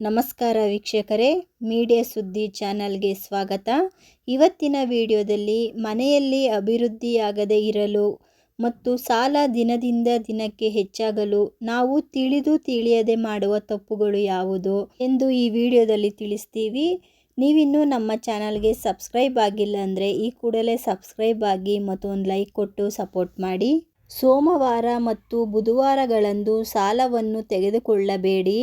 ನಮಸ್ಕಾರ ವೀಕ್ಷಕರೇ, ಮೀಡಿಯಾ ಸುದ್ದಿ ಚಾನಲ್ಗೆ ಸ್ವಾಗತ. ಇವತ್ತಿನ ವಿಡಿಯೋದಲ್ಲಿ ಮನೆಯಲ್ಲಿ ಅಭಿವೃದ್ಧಿಯಾಗದೆ ಇರಲು ಮತ್ತು ಸಾಲ ದಿನದಿಂದ ದಿನಕ್ಕೆ ಹೆಚ್ಚಾಗಲು ನಾವು ತಿಳಿದು ತಿಳಿಯದೆ ಮಾಡುವ ತಪ್ಪುಗಳು ಯಾವುದು ಎಂದು ಈ ವಿಡಿಯೋದಲ್ಲಿ ತಿಳಿಸ್ತೀವಿ. ನೀವಿನ್ನೂ ನಮ್ಮ ಚಾನಲ್ಗೆ ಸಬ್ಸ್ಕ್ರೈಬ್ ಆಗಿಲ್ಲ ಅಂದರೆ ಈ ಕೂಡಲೇ ಸಬ್ಸ್ಕ್ರೈಬ್ ಆಗಿ ಮತ್ತು ಒಂದು ಲೈಕ್ ಕೊಟ್ಟು ಸಪೋರ್ಟ್ ಮಾಡಿ. ಸೋಮವಾರ ಮತ್ತು ಬುಧವಾರಗಳಂದು ಸಾಲವನ್ನು ತೆಗೆದುಕೊಳ್ಳಬೇಡಿ.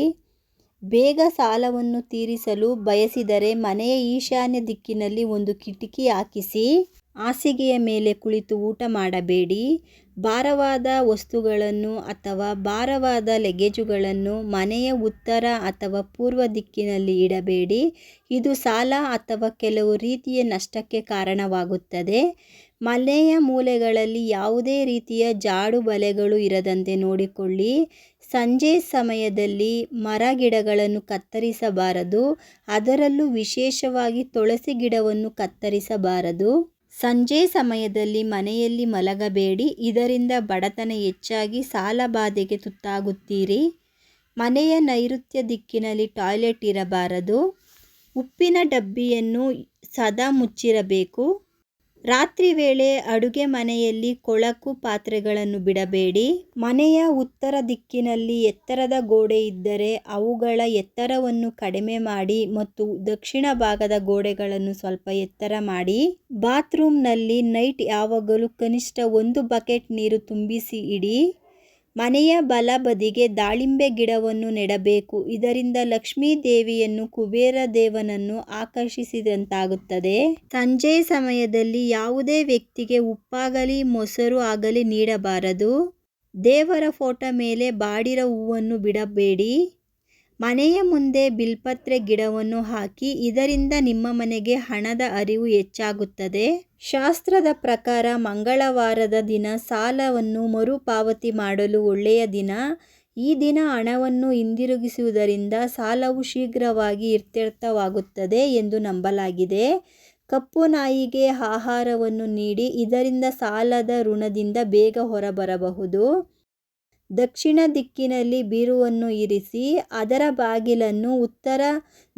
ಬೇಗ ಸಾಲವನ್ನು ತೀರಿಸಲು ಬಯಸಿದರೆ ಮನೆಯ ಈಶಾನ್ಯ ದಿಕ್ಕಿನಲ್ಲಿ ಒಂದು ಕಿಟಕಿ ಹಾಕಿಸಿ. ಹಾಸಿಗೆಯ ಮೇಲೆ ಕುಳಿತು ಊಟ ಮಾಡಬೇಡಿ. ಭಾರವಾದ ವಸ್ತುಗಳನ್ನು ಅಥವಾ ಭಾರವಾದ ಲಗೇಜುಗಳನ್ನು ಮನೆಯ ಉತ್ತರ ಅಥವಾ ಪೂರ್ವ ದಿಕ್ಕಿನಲ್ಲಿ ಇಡಬೇಡಿ. ಇದು ಸಾಲ ಅಥವಾ ಕೆಲವು ರೀತಿಯ ನಷ್ಟಕ್ಕೆ ಕಾರಣವಾಗುತ್ತದೆ. ಮನೆಯ ಮೂಲೆಗಳಲ್ಲಿ ಯಾವುದೇ ರೀತಿಯ ಜಾಡು ಬಲೆಗಳು ಇರದಂತೆ ನೋಡಿಕೊಳ್ಳಿ. ಸಂಜೆ ಸಮಯದಲ್ಲಿ ಮರ ಗಿಡಗಳನ್ನು ಕತ್ತರಿಸಬಾರದು. ಅದರಲ್ಲೂ ವಿಶೇಷವಾಗಿ ತುಳಸಿ ಗಿಡವನ್ನು ಕತ್ತರಿಸಬಾರದು. ಸಂಜೆ ಸಮಯದಲ್ಲಿ ಮನೆಯಲ್ಲಿ ಮಲಗಬೇಡಿ. ಇದರಿಂದ ಬಡತನ ಹೆಚ್ಚಾಗಿ ಸಾಲಬಾಧೆಗೆ ತುತ್ತಾಗುತ್ತೀರಿ. ಮನೆಯ ನೈಋತ್ಯ ದಿಕ್ಕಿನಲ್ಲಿ ಟಾಯ್ಲೆಟ್ ಇರಬಾರದು. ಉಪ್ಪಿನ ಡಬ್ಬಿಯನ್ನು ಸದಾ ಮುಚ್ಚಿರಬೇಕು. ರಾತ್ರಿ ವೇಳೆ ಅಡುಗೆ ಮನೆಯಲ್ಲಿ ಕೊಳಕು ಪಾತ್ರೆಗಳನ್ನು ಬಿಡಬೇಡಿ. ಮನೆಯ ಉತ್ತರ ದಿಕ್ಕಿನಲ್ಲಿ ಎತ್ತರದ ಗೋಡೆ ಇದ್ದರೆ ಅವುಗಳ ಎತ್ತರವನ್ನು ಕಡಿಮೆ ಮಾಡಿ ಮತ್ತು ದಕ್ಷಿಣ ಭಾಗದ ಗೋಡೆಗಳನ್ನು ಸ್ವಲ್ಪ ಎತ್ತರ ಮಾಡಿ. ಬಾತ್ರೂಮ್ನಲ್ಲಿ ನೈಟ್ ಯಾವಾಗಲೂ ಕನಿಷ್ಠ ಒಂದು ಬಕೆಟ್ ನೀರು ತುಂಬಿಸಿ ಇಡಿ. ಮನೆಯ ಬಲಬದಿಗೆ ದಾಳಿಂಬೆ ಗಿಡವನ್ನು ನೆಡಬೇಕು. ಇದರಿಂದ ಲಕ್ಷ್ಮೀ ದೇವಿಯನ್ನು ಕುಬೇರ ದೇವನನ್ನು ಆಕರ್ಷಿಸಿದಂತಾಗುತ್ತದೆ. ಸಂಜೆ ಸಮಯದಲ್ಲಿ ಯಾವುದೇ ವ್ಯಕ್ತಿಗೆ ಉಪ್ಪಾಗಲಿ, ಮೊಸರು ಆಗಲಿ ನೀಡಬಾರದು. ದೇವರ ಫೋಟೋ ಮೇಲೆ ಬಾಡಿರ ಹೂವನ್ನು ಬಿಡಬೇಡಿ. ಮನೆಯ ಮುಂದೆ ಬಿಲ್ಪತ್ರೆ ಗಿಡವನ್ನು ಹಾಕಿ ಇದರಿಂದ ನಿಮ್ಮ ಮನೆಗೆ ಹಣದ ಅರಿವು ಹೆಚ್ಚಾಗುತ್ತದೆ. ಶಾಸ್ತ್ರದ ಪ್ರಕಾರ ಮಂಗಳವಾರದ ದಿನ ಸಾಲವನ್ನು ಮರುಪಾವತಿ ಮಾಡಲು ಒಳ್ಳೆಯ ದಿನ. ಈ ದಿನ ಹಣವನ್ನು ಹಿಂದಿರುಗಿಸುವುದರಿಂದ ಸಾಲವು ಶೀಘ್ರವಾಗಿ ಇತ್ಯರ್ಥವಾಗುತ್ತದೆ ಎಂದು ನಂಬಲಾಗಿದೆ. ಕಪ್ಪು ನಾಯಿಗೆ ಆಹಾರವನ್ನು ನೀಡಿ ಇದರಿಂದ ಸಾಲದ ಋಣದಿಂದ ಬೇಗ ಹೊರಬರಬಹುದು. ದಕ್ಷಿಣ ದಿಕ್ಕಿನಲ್ಲಿ ಬೀರುವನ್ನು ಇರಿಸಿ, ಅದರ ಬಾಗಿಲನ್ನು ಉತ್ತರ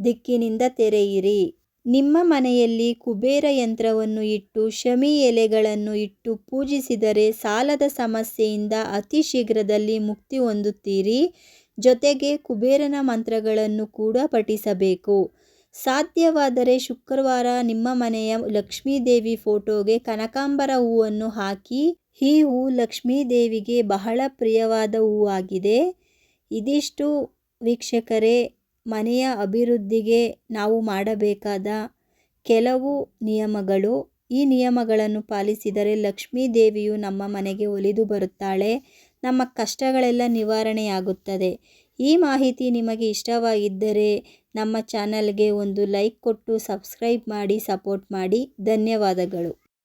ದಿಕ್ಕಿನಿಂದ ತೆರೆಯಿರಿ. ನಿಮ್ಮ ಮನೆಯಲ್ಲಿ ಕುಬೇರ ಯಂತ್ರವನ್ನು ಇಟ್ಟು, ಶಮಿ ಎಲೆಗಳನ್ನು ಇಟ್ಟು ಪೂಜಿಸಿದರೆ ಸಾಲದ ಸಮಸ್ಯೆಯಿಂದ ಅತಿ ಶೀಘ್ರದಲ್ಲಿ ಮುಕ್ತಿ ಹೊಂದುತ್ತೀರಿ. ಜೊತೆಗೆ ಕುಬೇರನ ಮಂತ್ರಗಳನ್ನು ಕೂಡ ಪಠಿಸಬೇಕು. ಸಾಧ್ಯವಾದರೆ ಶುಕ್ರವಾರ ನಿಮ್ಮ ಮನೆಯ ಲಕ್ಷ್ಮೀದೇವಿ ಫೋಟೋಗೆ ಕನಕಾಂಬರ ಹೂವನ್ನು ಹಾಕಿ ಈ ಹೂ ಲಕ್ಷ್ಮೀದೇವಿಗೆ ಬಹಳ ಪ್ರಿಯವಾದ ಹೂವಾಗಿದೆ ಇದಿಷ್ಟು ವೀಕ್ಷಕರೇ, ಮನೆಯ ಅಭಿವೃದ್ಧಿಗೆ ನಾವು ಮಾಡಬೇಕಾದ ಕೆಲವು ನಿಯಮಗಳು. ಈ ನಿಯಮಗಳನ್ನು ಪಾಲಿಸಿದರೆ ಲಕ್ಷ್ಮೀ ದೇವಿಯು ನಮ್ಮ ಮನೆಗೆ ಒಲಿದು ಬರುತ್ತಾಳೆ. ನಮ್ಮ ಕಷ್ಟಗಳೆಲ್ಲ ನಿವಾರಣೆಯಾಗುತ್ತದೆ. ಈ ಮಾಹಿತಿ ನಿಮಗೆ ಇಷ್ಟವಾಗಿದ್ದರೆ ನಮ್ಮ ಚಾನಲ್ಗೆ ಒಂದು ಲೈಕ್ ಕೊಟ್ಟು ಸಬ್ಸ್ಕ್ರೈಬ್ ಮಾಡಿ, ಸಪೋರ್ಟ್ ಮಾಡಿ. ಧನ್ಯವಾದಗಳು.